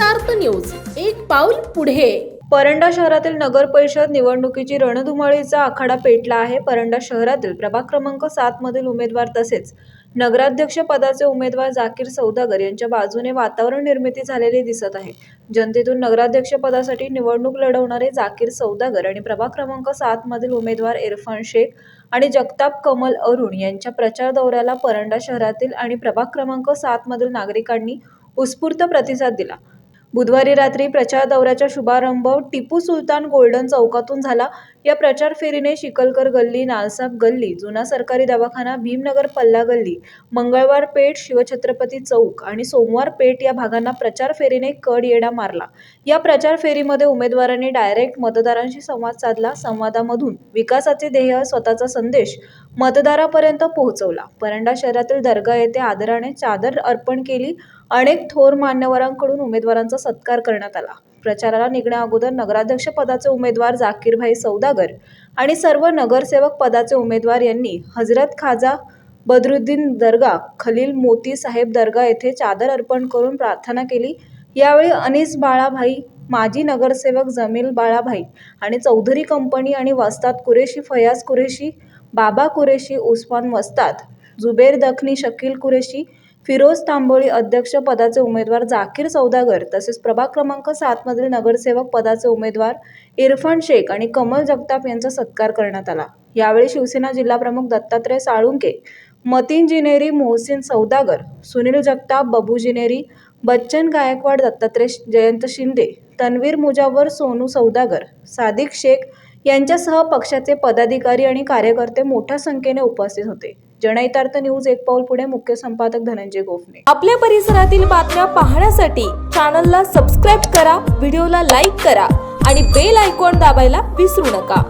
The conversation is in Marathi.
न्यूज. एक पाऊल पुढे. परंडा शहरातील नगर परिषद निवडणुकीची रणधुमाळीचा आखाडा पेटला आहे. परंडा शहरातील प्रभाग क्रमांक सात मधील उमेदवार तसेच नगराध्यक्ष पदाचे उमेदवार जाकीर सौदागर यांच्या बाजूने वातावरण निर्मिती झालेली दिसत आहे. जनतेतून नगराध्यक्ष पदासाठी निवडणूक लढवणारे जाकीर सौदागर आणि प्रभाग क्रमांक सात मधील उमेदवार इरफान शेख आणि जगताप कमल अरुण यांच्या प्रचार दौऱ्याला परंडा शहरातील आणि प्रभाग क्रमांक सात मधील नागरिकांनी उत्स्फूर्त प्रतिसाद दिला. बुधवारी रात्री प्रचार दौऱ्याचा शुभारंभ टिपू सुलतान गोल्डन चौकातून झाला. या प्रचार फेरीने शिकलकर गल्ली नालसाप गल्ली जुना सरकारी दवाखाना भीमनगर पल्ला गल्ली मंगळवार पेठ शिवछत्रपती चौक आणि सोमवार पेठ या भागांना प्रचार फेरीने कड येडा मारला. या प्रचार फेरीमध्ये उमेदवारांनी डायरेक्ट मतदारांशी संवाद साधला. संवादामधून विकासाचे ध्येय स्वतःचा संदेश मतदारापर्यंत पोहोचवला. परंडा शहरातील दर्गा येथे आदराने चादर अर्पण केली. अनेक थोर मान्यवरांकडून उमेदवारांचा सत्कार करण्यात आला. प्रचाराला निघण्या अगोदर नगराध्यक्ष पदाचे उमेदवार जाकीरभाई सौदागर आणि सर्व नगरसेवक पदाचे उमेदवार यांनी हजरत खाजा बदरुद्दीन दर्गा खलील मोती साहेब दर्गा येथे चादर अर्पण करून प्रार्थना केली. यावेळी अनिस बाळाभाई माजी नगरसेवक जमील बाळाभाई आणि चौधरी कंपनी आणि वस्ताद कुरेशी फयाज कुरेशी बाबा कुरेशी उस्मान वस्ताद जुबेर दखनी शकील कुरेशी फिरोज तांबोळी अध्यक्षपदाचे उमेदवार जाकीर सौदागर तसेच प्रभाग क्रमांक सातमधील नगरसेवक पदाचे उमेदवार इरफान शेख आणि कमल जगताप यांचा सत्कार करण्यात आला. यावेळी शिवसेना जिल्हाप्रमुख दत्तात्रय साळुंके मतीन जिनेरी मोहसिन सौदागर सुनील जगताप बबू जिनेरी बच्चन गायकवाड दत्तात्रय जयंत शिंदे तन्वीर मुजावर सोनू सौदागर सादिक शेख यांच्यासह पक्षाचे पदाधिकारी आणि कार्यकर्ते मोठ्या संख्येने उपस्थित होते. जनहितार्थ न्यूज एक पाऊल पुढे. मुख्य संपादक धनंजय गोफणे आपल्या परिसरातील बातम्या पाहण्यासाठी चॅनलला सबस्क्राईब करा व्हिडिओला लाईक करा आणि बेल आयकॉन दाबायला विसरू नका.